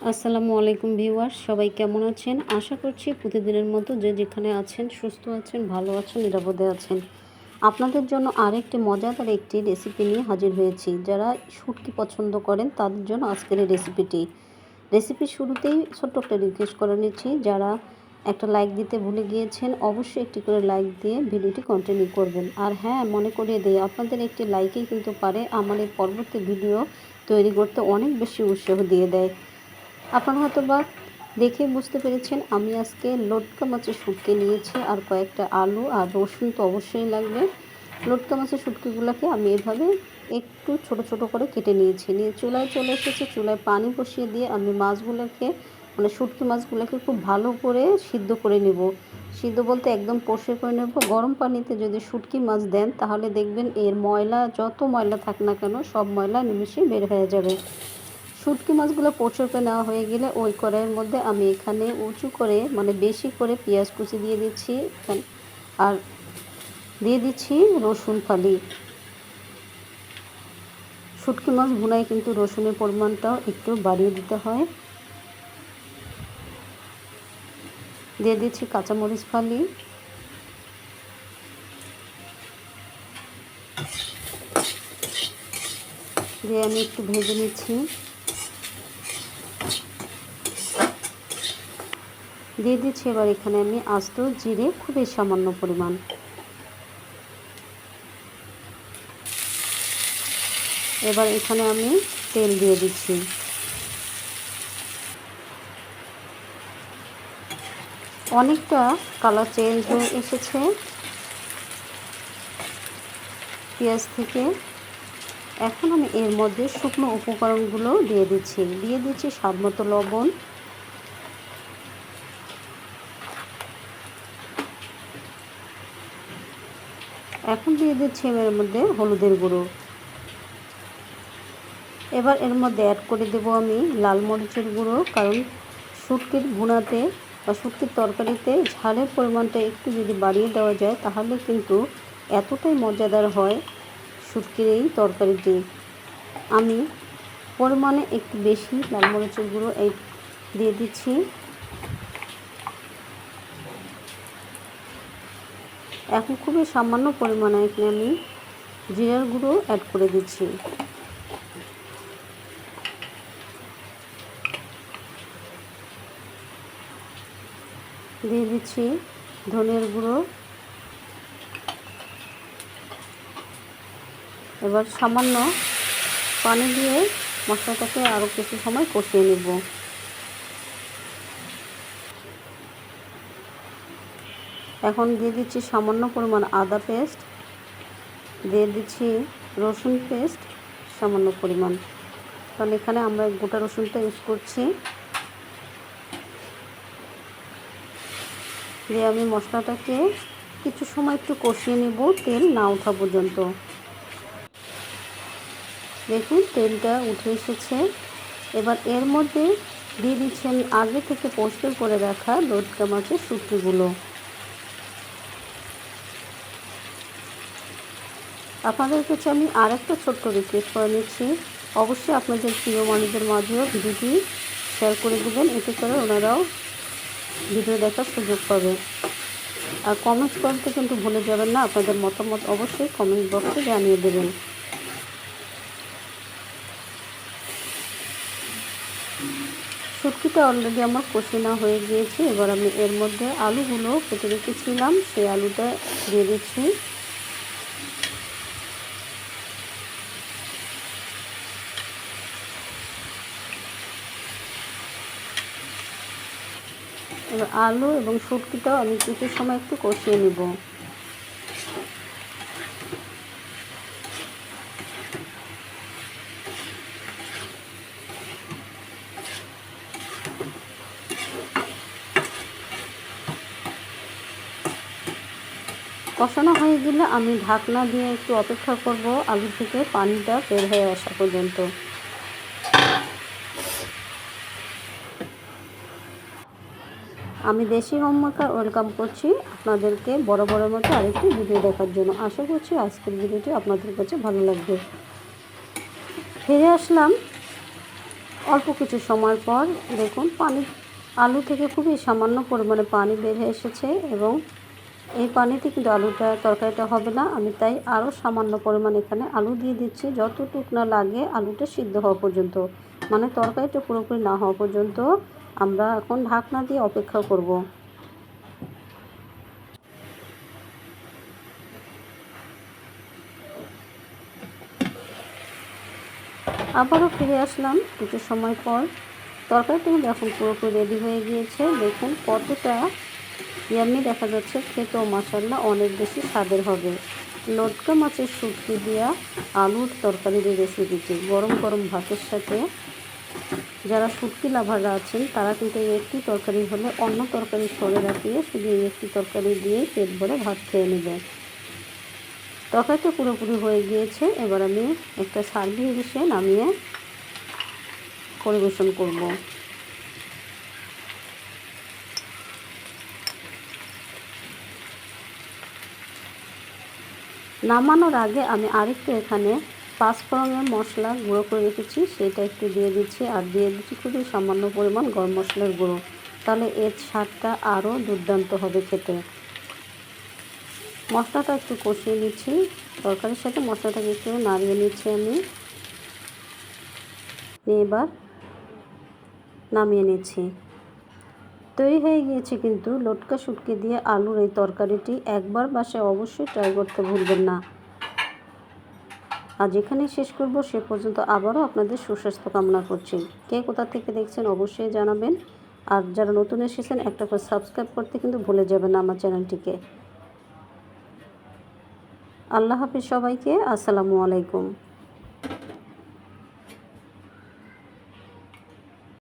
আসসালামু আলাইকুম ভিউয়ার্স সবাই কেমন আছেন? আশা করছি প্রতিদিনের মতো যে যেখানে আছেন, সুস্থ আছেন, ভালো আছেন, নিরাপদে আছেন। আপনাদের জন্য আরেকটি মজাদার একটি রেসিপি নিয়ে হাজির হয়েছি। যারা শুটকি পছন্দ করেন, তাদের জন্য আজকের এই রেসিপিটি রেসিপি শুরুতেই ছোট্ট একটা রিকোয়েস্ট করে নিচ্ছি। যারা একটা লাইক দিতে ভুলে গিয়েছেন, অবশ্যই একটি করে লাইক দিয়ে ভিডিওটি কন্টিনিউ করবেন। আর হ্যাঁ মনে করিয়ে দিই, আপনাদের একটি লাইকেই কিন্তু পারে। আমার এই পরবর্তী ভিডিও তৈরি করতে অনেক বেশি উৎসাহ দিয়ে দেয়। আপনারা হয়তো বা দেখে বুঝতে পেরেছেন, আমি আজকে লটকা মাছের শুটকি নিয়েছি, আর কয়েকটা আলু আর রসুন তো অবশ্যই লাগবে। লটকা মাছের শুটকিগুলোকে আমি এভাবে একটু ছোট ছোট করে কেটে নিয়েছি। নিয়ে চুলায় চলে এসেছে, চুলায় পানি বসিয়ে দিয়ে আমি মাছগুলোকে মানে শুটকি মাছগুলোকে খুব ভালো করে সিদ্ধ করে নেব। সিদ্ধ বলতে একদম পরিষ্কার করে নেব। গরম পানিতে যদি শুটকি মাছ দেন, তাহলে দেখবেন এর ময়লা, যত ময়লা থাক না কেন, সব ময়লা নিমিশে বের হয়ে যাবে। শুটকি মাছগুলো পচড়কে নেওয়া হয়ে গেলে ওই কড়াইয়ের মধ্যে আমি এখানে উঁচু করে মানে বেশি করে পেঁয়াজ কুচি দিয়ে দিচ্ছি আর দিয়ে দিচ্ছি রসুন ফালি। শুটকি মাছ ভুনায় কিন্তু রসুনের পরিমাণটাও একটু বাড়িয়ে দিতে হয়। দিয়ে দিচ্ছি কাঁচামরিচ ফালি। দিয়ে আমি একটু ভেজে নিচ্ছি। দিয়ে দিচ্ছি, এবার এখানে আমি আস্ত জিরে খুবই সামান্য পরিমাণ। এবার এখানে আমি তেল দিয়ে দিচ্ছি। অনেকটা কালার চেঞ্জ হয়ে এসেছে। পেঁয়াজ থেকে এখন আমি এর মধ্যে শুকনো উপকরণগুলো দিয়ে দিচ্ছি। দিয়ে দিচ্ছি স্বাদ মতো লবণ। এখন দিয়ে দিচ্ছি এর মধ্যে হলুদের গুঁড়ো। এবার এর মধ্যে অ্যাড করে দেবো আমি লাল মরিচের গুঁড়ো, কারণ শুটকির ভুনাতে বা শুটকির তরকারিতে ঝালের পরিমাণটা একটু যদি বাড়িয়ে দেওয়া যায়, তাহলে কিন্তু এতটাই মজাদার হয় শুটকির এই তরকারিটি। আমি পরিমাণে একটু বেশি লাল মরিচের গুঁড়ো এই দিয়ে দিচ্ছি। এখন খুবই সামান্য পরিমাণে এখানে আমি জিরার গুঁড়ো অ্যাড করে দিচ্ছি। দিয়ে দিচ্ছি ধনের গুঁড়ো। এবার সামান্য পানি দিয়ে মশলাটাকে আরও কিছু সময় কষিয়ে নেব। এখন দিয়ে দিচ্ছি সামান্য পরিমাণ আদা পেস্ট। দিয়ে দিচ্ছি রসুন পেস্ট, সামান্য পরিমাণ। কারণ এখানে আমরা গোটা রসুনটা ইউজ করছি। দিয়ে আমি মশলাটাকে কিছু সময় একটু কষিয়ে নেব, তেল না ওঠা পর্যন্ত। দেখুন, তেলটা উঠে এসেছে। এবার এর মধ্যে দিয়ে দিচ্ছেন আগে থেকে পরিষ্কার করে রাখা লটকা মাছের শুটকিগুলো। আপনাদের কাছে আমি আরেকটা ছোট্ট রিকোয়েস্ট করে নিচ্ছি। অবশ্যই আপনাদের প্রিয় মানুষদের মাঝেও ভিডিওটি শেয়ার করে দেবেন, এতে করে ওনারাও ভিডিও দেখার সুযোগ পাবে। আর কমেন্টস করতে কিন্তু ভুলে যাবেন না, আপনাদের মতামত অবশ্যই কমেন্ট বক্সে জানিয়ে দেবেন। শুটকিটা অলরেডি আমার কষিনা হয়ে গিয়েছে, এবার আমি এর মধ্যে আলুগুলো কেটে রেখেছিলাম, সেই আলুটা দিয়ে দিচ্ছি। এবার আলু এবং শুটকিটাও আমি কিছু সময় একটু কষিয়ে নেব। কষানো হয়ে গেলে আমি ঢাকনা দিয়ে একটু অপেক্ষা করব, আলু থেকে পানিটা বের হয়ে আসা পর্যন্ত। আমি দেশি হোমমেকার ওয়েলকাম করছি আপনাদেরকে বড় বড় মতো আরেকটি ভিডিও দেখার জন্য। আশা করছি আজকের ভিডিওটি আপনাদের কাছে ভালো লাগবে। ফিরে আসলাম অল্প কিছু সময় পর। দেখুন, পানি, আলু থেকে খুবই সামান্য পরিমাণে পানি বের এসেছে এবং এই পানিতে কিন্তু আলুটা, তরকারিটা হবে না। আমি তাই আরও সামান্য পরিমাণ এখানে আলু দিয়ে দিচ্ছি। যতটুক না লাগে আলুটা সিদ্ধ হওয়া পর্যন্ত মানে তরকারিটা পুরোপুরি না হওয়া পর্যন্ত আমরা এখন ঢাকনা দিয়ে অপেক্ষা করব। আবারও ফিরে আসলাম কিছু সময় পর। তরকারিটা কিন্তু এখন পুরোপুরি রেডি হয়ে গিয়েছে। দেখুন কতটা ইয়াম্মি দেখা যাচ্ছে। খেতেও মশাল্লা অনেক বেশি স্বাদের হবে। লটকা মাছের শুটকি দিয়া আলুর তরকারির রেসিপিটি গরম গরম ভাতের সাথে যারা শুটকি লাভাররা আছেন, তারা কিন্তু এই একটি তরকারি হলে অন্য তরকারি সরে রাখিয়ে শুধু এই একটি তরকারি দিয়ে পেট ভরে ভাত খেয়ে নেবে। তরকারিটা পুরোপুরি হয়ে গিয়েছে। এবার আমি একটা সার্ভিং ডিশে নামিয়ে পরিবেশন করব। নামানোর আগে আমি আরেকটু এখানে পাঁচফোড়নের মশলা গুঁড়ো করে রেখেছি, সেটা একটু দিয়ে দিচ্ছি আর দিয়ে দিচ্ছি খুবই সামান্য পরিমাণ গরম মশলার গুঁড়ো। তাহলে এর স্বাদটা আরও দুর্দান্ত হবে খেতে। মশলাটা একটু কষিয়ে নিচ্ছি। তরকারির সাথে মশলাটাকে একটু নাড়িয়ে নিচ্ছি আমি। এবার নামিয়ে নিচ্ছি। তৈরি হয়ে গিয়েছে কিন্তু, লটকা শুটকি দিয়ে আলুর এই তরকারিটি একবার বাসায় অবশ্যই ট্রাই করতে ভুলবেন না। আর যেখানে শেষ করব। সে পর্যন্ত আবারও আপনাদের সুস্বাস্থ্য কামনা করছি। কে কোথা থেকে দেখছেন অবশ্যই জানাবেন। আর যারা নতুন এসেছেন, একটা করে সাবস্ক্রাইব করতে কিন্তু ভুলে যাবেন না আমার চ্যানেলটিকে। আল্লাহ হাফিজ সবাইকে, আসসালামু আলাইকুম।